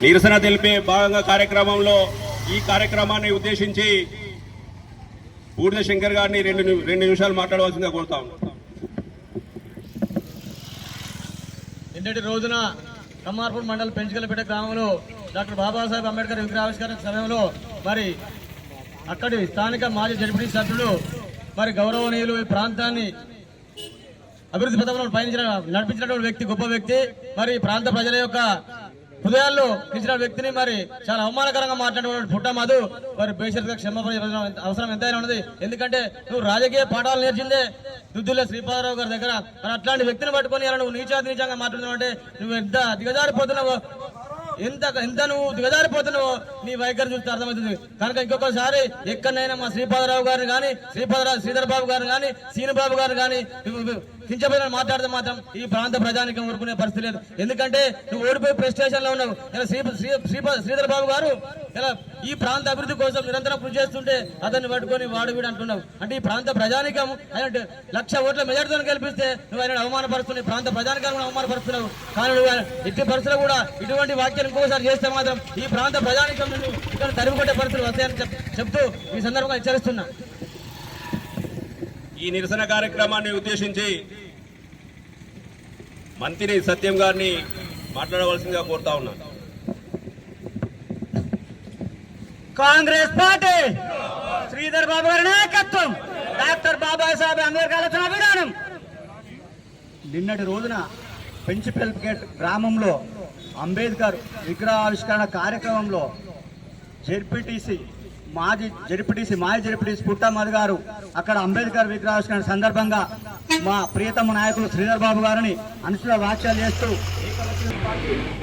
నిరసన తెలిపే భాగంగా కార్యక్రమంలో ఈ కార్యక్రమాన్ని ఉద్దేశించి బూడిద శంకర్ గారిని రెండు ని- రెండు నిమిషాలు మాట్లాడవలసిందిగా కోరుతా నిన్నటి రోజున కమ్మార్పూర్ మండలం పెంచుకలపేట గ్రామంలో డాక్టర్ బాబాసాహెబ్ అంబేద్కర్ విగ్రహావిష్కరణ సమయంలో మరి అక్కడి స్థానిక మాజీ జడ్పీ సభ్యులు మరి గౌరవనీయులు ఈ ప్రాంతాన్ని అభివృద్ధి పథకంలో పయనించిన నడిపించినటువంటి వ్యక్తి గొప్ప వ్యక్తి మరి ప్రాంత ప్రజల యొక్క హృదయాల్లో ఇచ్చిన వ్యక్తిని మరి చాలా అవమానకరంగా మాట్లాడేటువంటి పుట్ట మధు మరి బేషరత్గా క్షమాపణ అవసరం ఎంతైనా ఉన్నది. ఎందుకంటే నువ్వు రాజకీయ పాఠాలు నేర్చిందే దుద్దుల శ్రీపాదరావు గారి దగ్గర. మరి అట్లాంటి వ్యక్తిని పట్టుకొని ఇలా నువ్వు నీచాతి నీచంగా మాట్లాడుతున్నావు అంటే నువ్వు ఎంత దిగజారిపోతున్నావు ఎంత ఎంత నువ్వు దిగజారిపోతున్నావో నీ వైఖరి చూస్తే అర్థమవుతుంది. కనుక ఇంకొకసారి ఎక్కడైనా మా శ్రీపాదరావు గారిని కానీ శ్రీపాదరావు శ్రీధర్ బాబు గారిని కానీ సీనుబాబు గారిని కానీ కించపోయిన మాట్లాడితే మాత్రం ఈ ప్రాంత ప్రజానికం ఊరుకునే పరిస్థితి లేదు. ఎందుకంటే నువ్వు ఓడిపోయి ప్రెస్ స్టేషన్లో ఉన్నావు. శ్రీ శ్రీ శ్రీధర్ బాబు గారు ఇలా ఈ ప్రాంత అభివృద్ధి కోసం నిరంతరం కృషి చేస్తుంటే అతన్ని పట్టుకొని వాడు వీడు అంటున్నావు. అంటే ఈ ప్రాంత ప్రజానికం ఆయన లక్ష ఓట్ల మెజార్టీతో కల్పిస్తే నువ్వు ఆయన అవమానపరుస్తున్నావు. ప్రాంత ప్రజానికం అవమానపరుస్తున్నావు. కానీ నువ్వు ఇట్టి పరిస్థితులు కూడా ఇటువంటి వ్యాఖ్యలు ఇంకోసారి చేస్తే మాత్రం ఈ ప్రాంత ప్రజానికం నువ్వు ఇక్కడ తరిమికొట్టే పరిస్థితులు వస్తాయని చెప్తూ ఈ సందర్భంగా హెచ్చరిస్తున్నా. ఈ నిరసన కార్యక్రమాన్ని ఉద్దేశించి మంత్రి సత్యం గారిని మాట్లాడవలసిందిగా కోరుతా ఉన్నాను కాంగ్రెస్ పార్టీ శ్రీధర్ బాబు గారి నాయకత్వం డాక్టర్ బాబాసాహెబ్ అంబేద్కర్ ఆలోచన విధానం. నిన్నటి రోజున పెంచిపెల్పికేట్ గ్రామంలో అంబేద్కర్ విగ్రహావిష్కరణ కార్యక్రమంలో జెడ్పీటీసీ మాజీ జడిపిటిసి మాజీ జడిపిటిసి పుట్టమ్మది గారు అక్కడ అంబేద్కర్ విగ్రహావిష్కరణ సందర్భంగా మా ప్రియతమ నాయకులు శ్రీధర్ బాబు గారిని అనుచిత వ్యాఖ్యలు చేస్తూ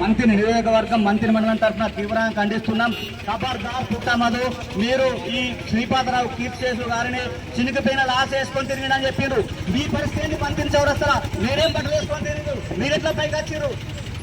మంత్రి నియోజకవర్గం మంత్రి మండలం తరఫున తీవ్రంగా ఖండిస్తున్నాం. ఖబర్దార్ పుట్టమదు మీరు ఈ శ్రీపాదరావు కీర్తిశేషు గారిని చినికిపోయిన లాస్ వేసుకొని తిరిగిందని చెప్పిండ్రు మీ పరిస్థితిని ఏంటి మీరేం పట్టు వేసుకొని తిరిగిండ్రు మీరెట్లా పైకి వచ్చిర్రు?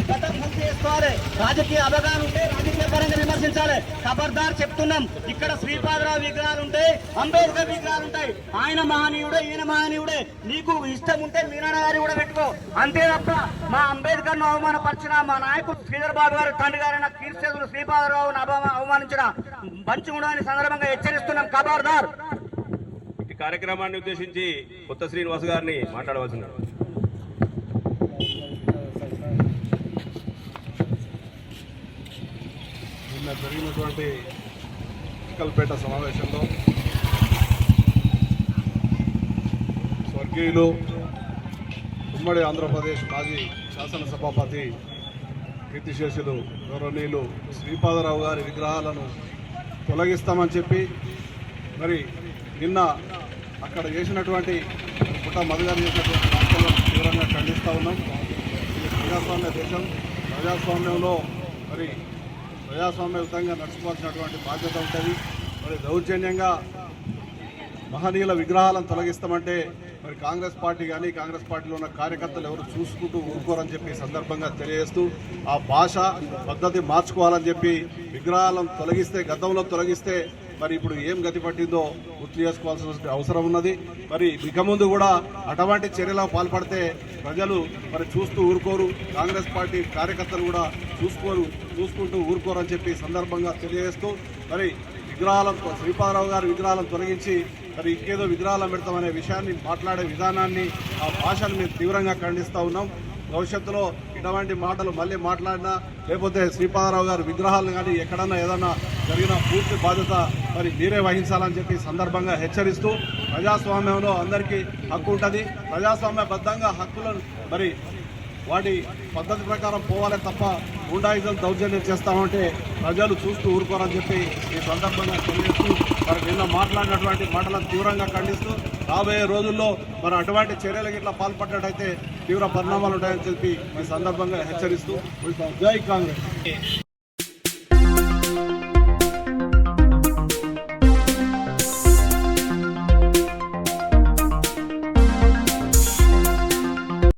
గతం గుర్తు చేసుకోవాలి. రాజకీయ అవగాహన ఉంటే రాజకీయ పరంగా విమర్శించాలి. ఖబర్దార్ చెప్తున్నాం. ఇక్కడ శ్రీపాదరావు విగ్రహాలు ఉంటాయి అంబేద్కర్ విగ్రహాలు ఉంటాయి. ఆయన మహనీయుడే ఈయన మహనీయుడే. నీకు ఇష్టం ఉంటే మీనాన్న గారి కూడా పెట్టుకో. అంతే తప్ప మా అంబేద్కర్ను అవమానపరిచిన మా నాయకుడు శ్రీధర్ బాబు గారు తండ్రి గారైన కీర్తిశేషులు శ్రీపాదరావును అవమానించిన మంచి ఉండని సందర్భంగా హెచ్చరిస్తున్నాం ఖబర్దార్. ఈ కార్యక్రమాన్ని ఉద్దేశించి కొత్త శ్రీనివాస్ గారిని మాట్లాడవలసింది నిన్న జరిగినటువంటి చిక్కల్పేట సమావేశంలో స్వర్గీయులు ఉమ్మడి ఆంధ్రప్రదేశ్ మాజీ శాసనసభాపతి కీర్తిశేషులు గౌరవనీయులు శ్రీపాదరావు గారి విగ్రహాలను తొలగిస్తామని చెప్పి మరి నిన్న అక్కడ చేసినటువంటి పుట్ట మధుగారు చేసినటువంటి తీవ్రంగా ఖండిస్తూ ఉన్నాం. ఇది ప్రజాస్వామ్య దేశం. ప్రజాస్వామ్యంలో మరి ప్రజాస్వామ్యయుతంగా నడుచుకోవాల్సినటువంటి బాధ్యత ఉంటుంది. మరి దౌర్జన్యంగా మహనీయుల విగ్రహాలను తొలగిస్తామంటే మరి కాంగ్రెస్ పార్టీ కానీ కాంగ్రెస్ పార్టీలో ఉన్న కార్యకర్తలు ఎవరు చూసుకుంటూ ఊరుకోరని చెప్పి సందర్భంగా తెలియజేస్తూ ఆ భాష పద్ధతి మార్చుకోవాలని చెప్పి విగ్రహాలను తొలగిస్తే గతంలో తొలగిస్తే మరి ఇప్పుడు ఏం గతి పట్టిందో గుర్తు చేసుకోవాల్సిన అవసరం ఉన్నది. మరి ఇక ముందు కూడా అటువంటి చర్యలకు పాల్పడితే ప్రజలు మరి చూస్తూ ఊరుకోరు. కాంగ్రెస్ పార్టీ కార్యకర్తలు కూడా చూసుకోరు చూసుకుంటూ ఊరుకోరని చెప్పి సందర్భంగా తెలియజేస్తూ మరి విగ్రహాలను శ్రీపాదరావు గారి విగ్రహాలను తొలగించి మరి ఇంకేదో విగ్రహాలు పెడతామనే విషయాన్ని మాట్లాడే విధానాన్ని ఆ భాషను మేము తీవ్రంగా ఖండిస్తూ ఉన్నాం. భవిష్యత్తులో ఇటువంటి మాటలు మళ్ళీ మాట్లాడినా లేకపోతే శ్రీపాదరావు గారు విగ్రహాలను కానీ ఎక్కడన్నా ఏదన్నా జరిగిన పూర్తి బాధ్యత మరి మీరే వహించాలని చెప్పి సందర్భంగా హెచ్చరిస్తూ ప్రజాస్వామ్యంలో అందరికీ హక్కు ఉంటుంది. ప్రజాస్వామ్యబద్ధంగా హక్కులను మరి వాటి పద్ధతి ప్రకారం పోవాలి తప్ప గుండాయిజం దౌర్జన్యం చేస్తామంటే ప్రజలు చూస్తూ ఊరుకోరని చెప్పి ఈ సందర్భంగా తెలియజేస్తూ మరి నిన్న మాట్లాడినటువంటి మాటలను తీవ్రంగా ఖండిస్తూ రాబోయే రోజుల్లో మరి అటువంటి చర్యలకు ఇట్లా పాల్పడ్డట్టయితే తీవ్ర పరిణామాలు ఉంటాయని చెప్పి మీ సందర్భంగా హెచ్చరిస్తూ జై కాంగ్రెస్.